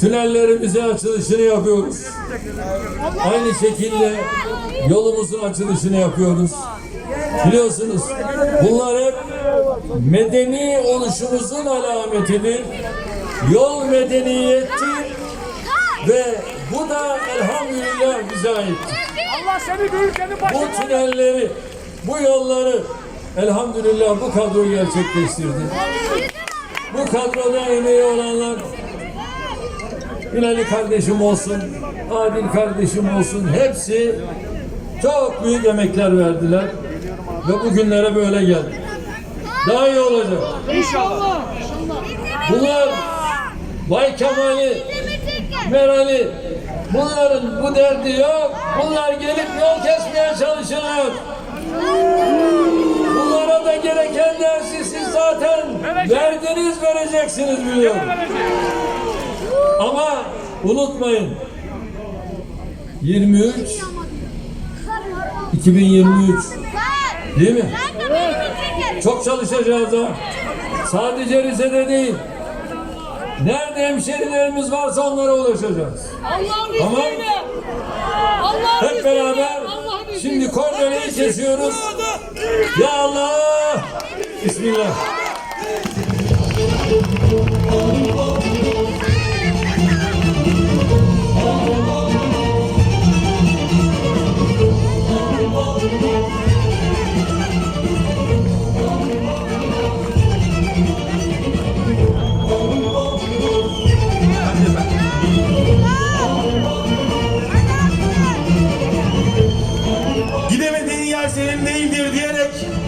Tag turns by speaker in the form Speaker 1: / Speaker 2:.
Speaker 1: tünellerimize açılışını yapıyoruz. Aynı şekilde yolumuzun açılışını yapıyoruz. Biliyorsunuz bunlar hep medeni oluşumuzun alametidir. Yol medeniyettir ve bu da elhamdülillah bize aittir.
Speaker 2: Allah seni büyür senin başına.
Speaker 1: Bu tünelleri, bu yolları elhamdülillah bu kadro gerçekleştirdi. Bu kadroda emeği olanlar Binali kardeşim olsun, Adil kardeşim olsun hepsi çok büyük emekler verdiler ve bugünlere böyle geldi. Daha iyi olacak.
Speaker 2: İnşallah.
Speaker 1: Bunlar Bay Kemal'i, Meral'i bunların bu derdi yok. Bunlar gelip yol kesmeye çalışırlar. Bunlara da gereken dersi siz zaten verdiniz vereceksiniz biliyorum. Ama unutmayın 23 2023 değil mi? Çok çalışacağız ha. Sadece Rize'de değil. Nerede hemşerilerimiz varsa onlara ulaşacağız.
Speaker 3: Allah'ın
Speaker 1: Tamam.
Speaker 3: izniyle.
Speaker 1: Hep beraber şimdi kordoneyi kesiyoruz. Ya Allah! Bismillah. senin değildir diyerek